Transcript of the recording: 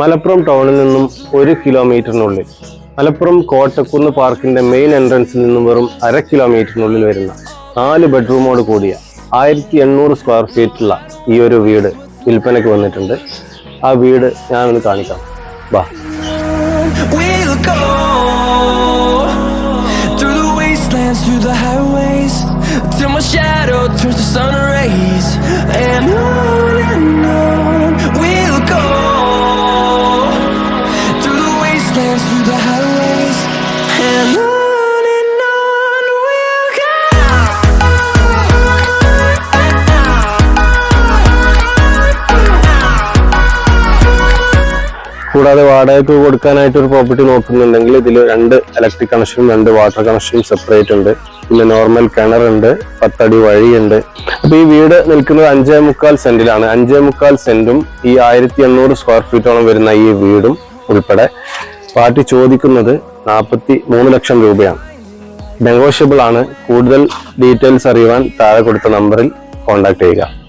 മലപ്പുറം ടൗണിൽ നിന്നും ഒരു കിലോമീറ്ററിനുള്ളിൽ മലപ്പുറം കോട്ടക്കുന്ന് പാർക്കിന്റെ മെയിൻ എൻട്രൻസിൽ നിന്നും വെറും അര കിലോമീറ്ററിനുള്ളിൽ വരുന്ന നാല് ബെഡ്റൂമോട് കൂടിയ ആയിരത്തി എണ്ണൂറ് സ്ക്വയർ ഫീറ്റുള്ള ഈ ഒരു വീട് വിൽപ്പനയ്ക്ക് വന്നിട്ടുണ്ട്. ആ വീട് ഞാനൊന്ന് കാണിക്കാം. വാ till my shadow turns to sun. കൂടാതെ വാടകയ്ക്ക് കൊടുക്കാനായിട്ട് ഒരു പ്രോപ്പർട്ടി നോക്കുന്നുണ്ടെങ്കിൽ ഇതിൽ രണ്ട് ഇലക്ട്രിക് കണക്ഷനും രണ്ട് വാട്ടർ കണക്ഷനും സെപ്പറേറ്റ് ഉണ്ട്. പിന്നെ നോർമൽ കിണറുണ്ട് പത്തടി വഴിയുണ്ട് അപ്പൊ ഈ വീട് നിൽക്കുന്നത് അഞ്ചേ മുക്കാൽ സെന്റിലാണ്. അഞ്ചേ മുക്കാൽ സെന്റും ഈ ആയിരത്തി എണ്ണൂറ് സ്ക്വയർ ഫീറ്റോളം വരുന്ന ഈ വീടും ഉൾപ്പെടെ. പാർട്ടി ചോദിക്കുന്നത് നാൽപ്പത്തി മൂന്ന് ലക്ഷം രൂപയാണ്. നെഗോഷ്യബിൾ ആണ്. കൂടുതൽ ഡീറ്റെയിൽസ് അറിയുവാൻ താഴെ കൊടുത്ത നമ്പറിൽ കോൺടാക്ട് ചെയ്യുക.